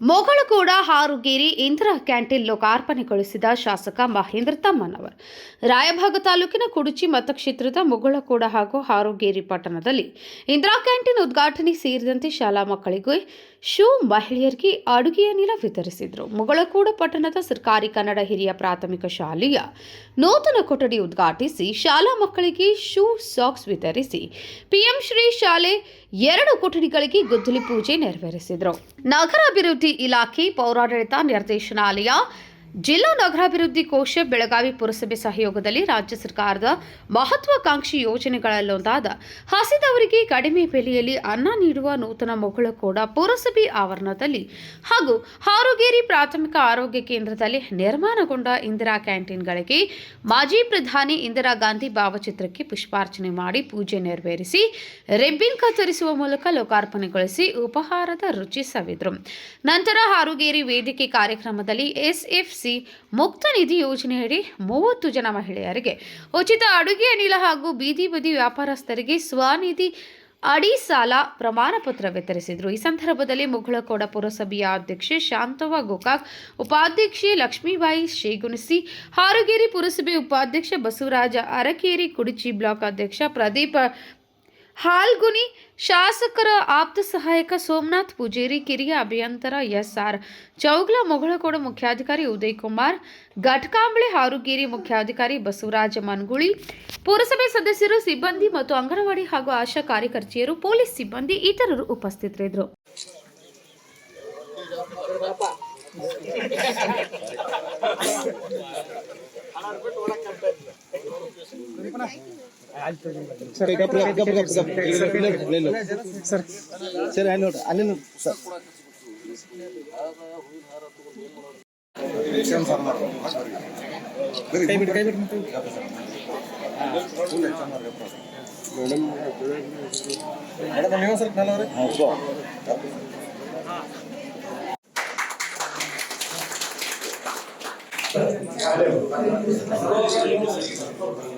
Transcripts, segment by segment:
ಮೊಗಳಗೌಡ Harugeri Indira canteen ಲೋಕಾರ್ಪಣೆಗೊಳಿಸಿದ ಶಾಸಕ ಮಹೇಂದ್ರ ತಮ್ಮನವರ್. ರಾಯಭಾಗ ತಾಲೂಕಿನ ಕುಡುಚಿ ಮತಕ್ಷೇತ್ರದ ಮುಗಳಕೋಡ ಹಾಗೂ ಹಾರುಗೇರಿ ಪಟ್ಟಣದಲ್ಲಿ ಇಂದಿರಾ ಕ್ಯಾಂಟೀನ್ ಉದ್ಘಾಟನೆ ಸೇರಿದಂತೆ ಶಾಲಾ ಮಕ್ಕಳಿಗೆ ಶೂ ಮಹಿಳೆಯರಿಗೆ ಅಡುಗೆಯ ನೀರ ವಿತರಿಸಿದರು. ಮುಗಳಕೋಡ ಪಟ್ಟಣದ ಸರ್ಕಾರಿ ಕನ್ನಡ ಹಿರಿಯ ಪ್ರಾಥಮಿಕ ಶಾಲೆಯ ನೂತನ ಕೊಠಡಿ ಉದ್ಘಾಟಿಸಿ ಶಾಲಾ ಮಕ್ಕಳಿಗೆ ಶೂ ಸಾಕ್ಸ್ ವಿತರಿಸಿ ಪಿಎಂ ಶ್ರೀ ಶಾಲೆ ಎರಡು ಕೊಠಡಿಗಳಿಗೆ ಗುದ್ದಲಿ ಪೂಜೆ ನೆರವೇರಿಸಿದರು. ನಗರಾಭಿವೃದ್ಧಿ ಇಲಾಖೆ ಪೌರಾಡಳಿತ ನಿರ್ದೇಶನಾಲಯ ಜಿಲ್ಲಾ ನಗರಾಭಿವೃದ್ಧಿ ಕೋಶ ಬೆಳಗಾವಿ ಪುರಸಭೆ ಸಹಯೋಗದಲ್ಲಿ ರಾಜ್ಯ ಸರ್ಕಾರದ ಮಹತ್ವಾಕಾಂಕ್ಷಿ ಯೋಜನೆಗಳಲ್ಲೊಂದಾದ ಹಸಿದವರಿಗೆ ಕಡಿಮೆ ಬೆಲೆಯಲ್ಲಿ ಅನ್ನ ನೀಡುವ ನೂತನ ಮೊಗಳಕೋಡ ಪುರಸಭೆ ಆವರಣದಲ್ಲಿ ಹಾಗೂ ಹಾರುಗೇರಿ ಪ್ರಾಥಮಿಕ ಆರೋಗ್ಯ ಕೇಂದ್ರದಲ್ಲಿ ನಿರ್ಮಾಣಗೊಂಡ ಇಂದಿರಾ ಕ್ಯಾಂಟೀನ್ಗಳಿಗೆ ಮಾಜಿ ಪ್ರಧಾನಿ ಇಂದಿರಾ ಗಾಂಧಿ ಭಾವಚಿತ್ರಕ್ಕೆ ಪುಷ್ಪಾರ್ಚನೆ ಮಾಡಿ ಪೂಜೆ ನೆರವೇರಿಸಿ ರೆಬ್ಬಿನ್ ಕತ್ತರಿಸುವ ಮೂಲಕ ಲೋಕಾರ್ಪಣೆಗೊಳಿಸಿ ಉಪಹಾರದ ರುಚಿ ಸವಿದ್ರು. ನಂತರ ಹಾರುಗೇರಿ ವೇದಿಕೆ ಕಾರ್ಯಕ್ರಮದಲ್ಲಿ ಎಸ್ಎಫ್ಸಿ ಮುಕ್ತ ನಿಧಿ ಯೋಜನೆಯಡಿ ಮೂವತ್ತು ಜನ ಮಹಿಳೆಯರಿಗೆ ಉಚಿತ ಅಡುಗೆ ಅನಿಲ ಹಾಗೂ ಬೀದಿ ಬದಿ ವ್ಯಾಪಾರಸ್ಥರಿಗೆ ಸ್ವನಿಧಿ ಅಡಿ ಸಾಲ ಪ್ರಮಾಣ ಪತ್ರ ವಿತರಿಸಿದರು. ಈ ಸಂದರ್ಭದಲ್ಲಿ ಮುಗಳಕೋಡ ಪುರಸಭೆಯ ಅಧ್ಯಕ್ಷೆ ಶಾಂತವ್ವ ಗೋಕಾಕ್, ಉಪಾಧ್ಯಕ್ಷೆ ಲಕ್ಷ್ಮೀಬಾಯಿ ಶ್ರೀಗುಣಿಸಿ, ಹಾರುಗೇರಿ ಪುರಸಭೆ ಉಪಾಧ್ಯಕ್ಷ ಬಸವರಾಜ ಅರಕೇರಿ ಕುಡಿಚಿ ಬ್ಲಾಕ್ ಅಧ್ಯಕ್ಷ ಪ್ರದೀಪ್ ಹಾಲ್ಗುನಿ ಶಾಸಕರ ಆಪ್ತ ಸಹಾಯಕ ಸೋಮನಾಥ್ ಪೂಜೇರಿ ಕಿರಿಯ ಅಭಿಯಂತರ ಎಸ್ಆರ್ ಚೌಗ್ಲ ಮೊಗಳಕೋಡ ಮುಖ್ಯಾಧಿಕಾರಿ ಉದಯ್ ಕುಮಾರ್ ಘಟಕಾಂಬಳೆ ಹಾರುಗೇರಿ ಮುಖ್ಯಾಧಿಕಾರಿ ಬಸವರಾಜ ಮನ್ಗುಳಿ ಪುರಸಭೆ ಸದಸ್ಯರು ಸಿಬ್ಬಂದಿ ಮತ್ತು ಅಂಗನವಾಡಿ ಹಾಗೂ ಆಶಾ ಕಾರ್ಯಕರ್ತೆಯರು ಪೊಲೀಸ್ ಸಿಬ್ಬಂದಿ ಇತರರು ಉಪಸ್ಥಿತರಿದ್ದರು. ಸರ್ ಗಪ್ ಗಪ್ ಗಪ್ ಗಪ್ ಗಪ್ ಇಲ್ಲೇ ಸರ್. ಸರ್ ಸರ್ ಅಲ್ಲಿ ನೋಡ್ರಿ ಅಲ್ಲಿ ನೋಡ್ರಿ ಸರ್ ಕೈ ಬಿಡಿ ಕೈ ಬಿಡಿ ಸರ್ ಮೇಡಮ್ ನೀವು ಸ್ವಲ್ಪ ನಲ್ಲವ್ರಿ ಸರಿ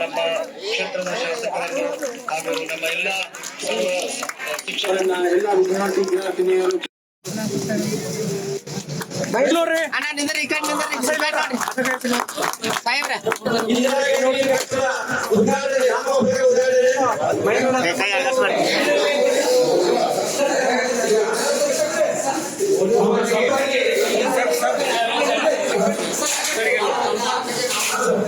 ನಮ್ಮ ಕ್ಷೇತ್ರದ ಶಾಸಕರನ್ನು ಹಾಗೂ ನಮ್ಮ ಎಲ್ಲ ಸರ್ವ ಶಿಕ್ಷಕರನ್ನ ಎಲ್ಲ ವಿದ್ಯಾರ್ಥಿ ವಿದ್ಯಾರ್ಥಿನಿಯರು ಅಣ್ಣ ನಿಂದ್ರಿ ಈ ಕಡೆ ನಿಂದ್ರಿ ಈ ಕಡೆ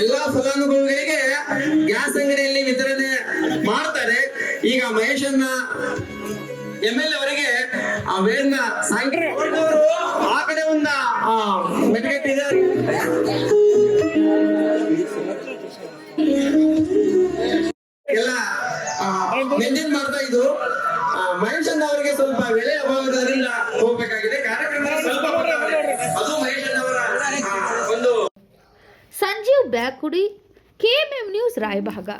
ಎಲ್ಲಾ ಫಲಾನುಭವಿಗಳಿಗೆ ಗ್ಯಾಸ್ ಅಂಗಡಿಯಲ್ಲಿ ವಿತರಣೆ ಮಾಡ್ತಾರೆ. ಈಗ ಮಹೇಶನ್ನ ಎಂ ಎಲ್ ಅವರಿಗೆ ಆ ವೇರ್ನ ಸಾಯಂಕಾಲ ಆ ಕಡೆ ಒಂದ ಮೆಟಗಟ್ಟಿದ್ದಾರೆ ಮಹೇಶನ್ ಅವರಿಗೆ ಸ್ವಲ್ಪ ವೇಳೆ ಅಭಾವದವರಿಂದ ಹೋಗಬೇಕಾಗಿದೆ. ಕಾರ್ಯಕ್ರಮ ಸ್ವಲ್ಪ ಅದು ಮಹೇಶನ್ ಅವರ ಒಂದು ಸಂಜೀವ್ ಬ್ಯಾಕುಡಿ ಕೆಎಂಎಂ ನ್ಯೂಸ್ ರಾಯಭಾಗ.